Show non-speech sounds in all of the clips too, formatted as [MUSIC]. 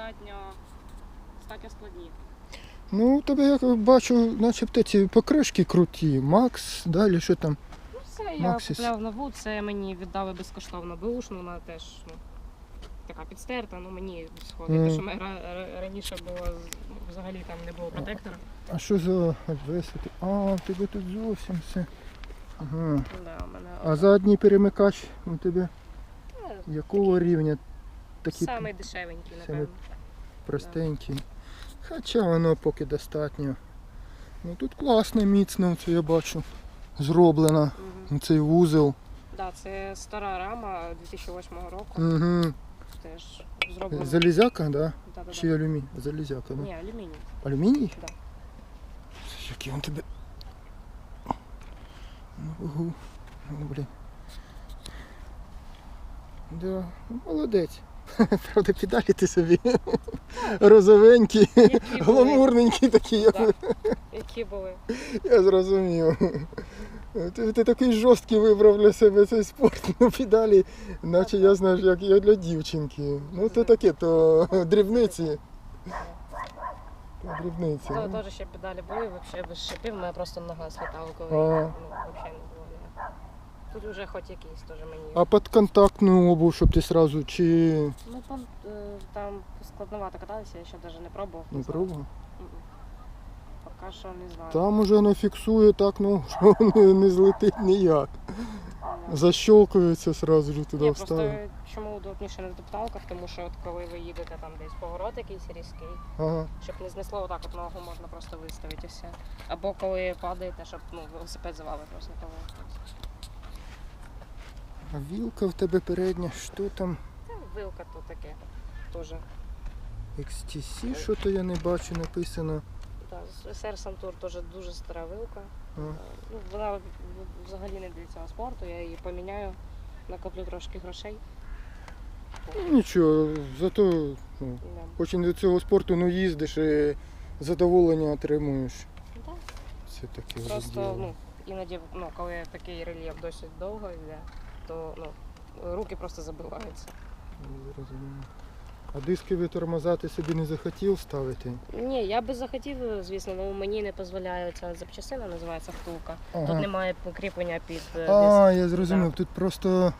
достатньо, достатньо складні. Ну, тебе я бачу, начебто ці покришки круті. Макс, далі що там? Ну все, я Максис. купляв нову, це мені віддали безкоштовно беушну, вона теж ну, така підстерта, ну мені сходить. Мгм. Те, що ра- раніше було взагалі там не було протектора. А що за висоти? А, тебе тут зовсім все. Ага. Да, у мене А задній перемикач у тебе е, якого рівня? Такий самий дешевенький, напевно. простенький. Хоча воно поки достатньо. Ну тут класно, міцно, це я бачу. Зроблено. Угу. Цей вузол. Да, це стара рама 2008 року. Угу. Теж зроблена. Залізяка, да? Да-да-да. Чи алюміній? Залізяка, да? Ні, алюміній. Алюміній? Да. Який він тебе. Ну, угу. Ну, блін. Да, ну, молодець. [LAUGHS] Правда, педалі ти собі розовенькі, Які були, гламурненькі такі, Да. які були. я зрозумів. Ти, ти такий жорсткий вибрав для себе цей спорт. Ну, педалі, наче я знаєш, як, як для дівчинки. Ну то таке, то дрібниці. То дрібниці. Ну. теж ще педалі були, взагалі без шипів, мене просто нога слітала, коли А. ну, взагалі. Тут вже хоч якийсь теж мені. А під контактну обув, щоб ти сразу чи Ну там, е, там складновато кататися, я ще навіть не пробував. не знаю. пробував? Поки що не знаю. Там уже воно фіксує так, ну, [LAUGHS] що не, не злетить ніяк. Ні. Защолкується сразу ж туди Ні, вставив. просто чому удобніше на топталках, тому що от коли ви їдете там десь поворот якийсь різкий, Ага. щоб не знесло отак от ногу можна просто виставити і все. Або коли падаєте, щоб ну, велосипед за просто повалив. А вілка в тебе передня, що там? Та вилка то таке теж. XTC, що то я не бачу, написано. Та, СР Сантур теж дуже стара вилка. А. Е, Ну, вона взагалі не для цього спорту, я її поміняю, накоплю трошки грошей. Ну, нічого, зато ну, Да. хоч і не до цього спорту, ну їздиш і задоволення отримуєш. Да. Це таке Просто ну, іноді, ну, коли такий рельєф досить довго йде, то ну, руки просто забиваються. Зрозуміло. А дискові тормоза ти собі не захотів ставити? Ні, я би захотів, звісно, але мені не дозволяє ця запчастина, називається втулка. Тут немає покріплення під е, диск. А, я зрозумів, тут просто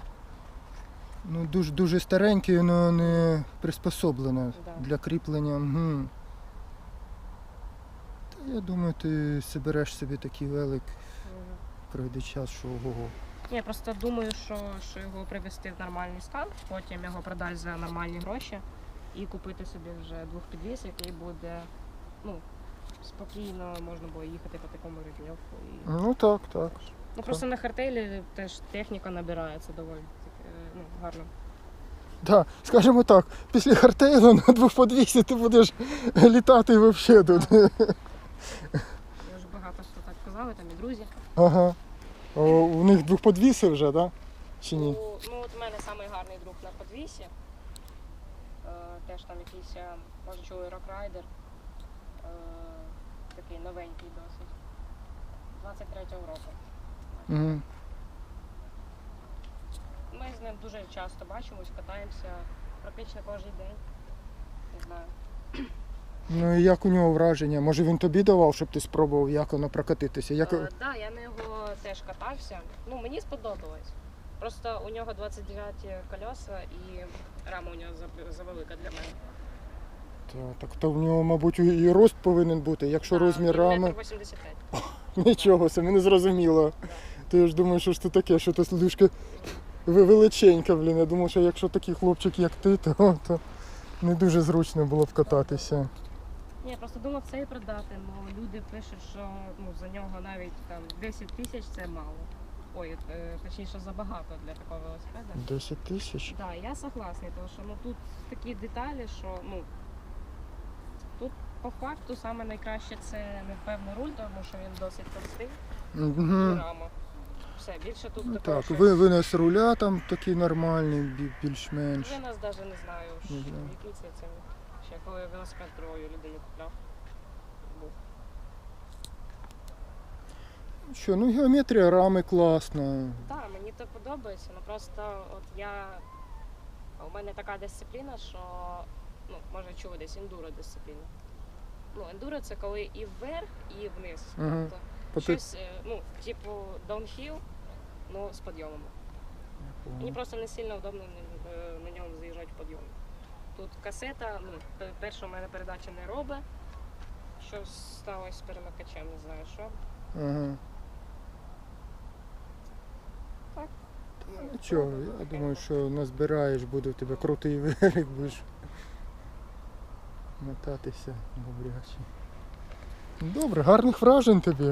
ну, дуже, дуже стареньке, воно не приспособлене Да. для кріплення. Угу. Та я думаю, ти собереш собі такий велик, Мгм. пройде час, що ого. Я просто думаю, що, що його привести в нормальний стан, потім його продати за нормальні гроші і купити собі вже двохпідвіз, який буде ну, спокійно можна було їхати по такому рельєфу. І... Ну так, так. Ну просто на хартелі теж техніка набирається доволі так, е, ну, гарно. Да, скажімо так, після хартейлу на двохподвісі ти будеш літати взагалі тут. Я вже багато що так казали, там і друзі. Ага. О, у них двохподвіси вже, так? Да? Чи ні? Ну, ну от у мене самий гарний друг на подвісі. Е, теж там якийсь, е, може чули рок-райдер. Е, такий новенький досить. 23-го року. Угу. Ми з ним дуже часто бачимось, катаємося практично кожен день. Не знаю. Ну і як у нього враження? Може він тобі давав, щоб ти спробував, як воно прокатитися? Як... Так, да, я його теж катався. Ну, мені сподобалось. Просто у нього 29 колеса і рама у нього завелика для мене. Та, так то в нього, мабуть, і рост повинен бути. Якщо Да, розмір і рами, метр 85. нічого собі не зрозуміло. То я ж думаю, що ж це таке, що то слишком ви- величенька, блін. Я думав, що якщо такий хлопчик, як ти, то, то не дуже зручно було б кататися. Ні, я просто думав це і продати, бо люди пишуть, що ну, за нього навіть там 10 тисяч це мало. Ой, е, точніше забагато для такого велосипеда. 10 тисяч. Так, да, я согласний, тому що ну тут такі деталі, що ну тут по факту саме найкраще це напевно руль, тому що він досить і Угу. рама. Все, більше тут Ну, такого так, щось- ви, винес руля там такий нормальний, бі- більш-менш. Я нас навіть не знаю, що, знаю. який це, це ще коли велосипед другої людині купляв. Був. Що, ну геометрія рами класна. Так, мені це подобається, ну просто от я. У мене така дисципліна, що ну, може чули десь ендуро дисципліна. Ну, ендуро це коли і вверх, і вниз. Ага. Тобто По щось, е, ну, типу даунхіл, ну, з підйомами. Мені просто не сильно удобно на- е, на ньому заїжджати в підйом. Тут касета, ну, перша у мене передача не робить. Що сталося з перемикачем, не знаю що. Ага. Так. Та Нічого, я думаю, що назбираєш, буде в тебе крутий велик, будеш мотатися добряче. Добре, гарних вражень тобі.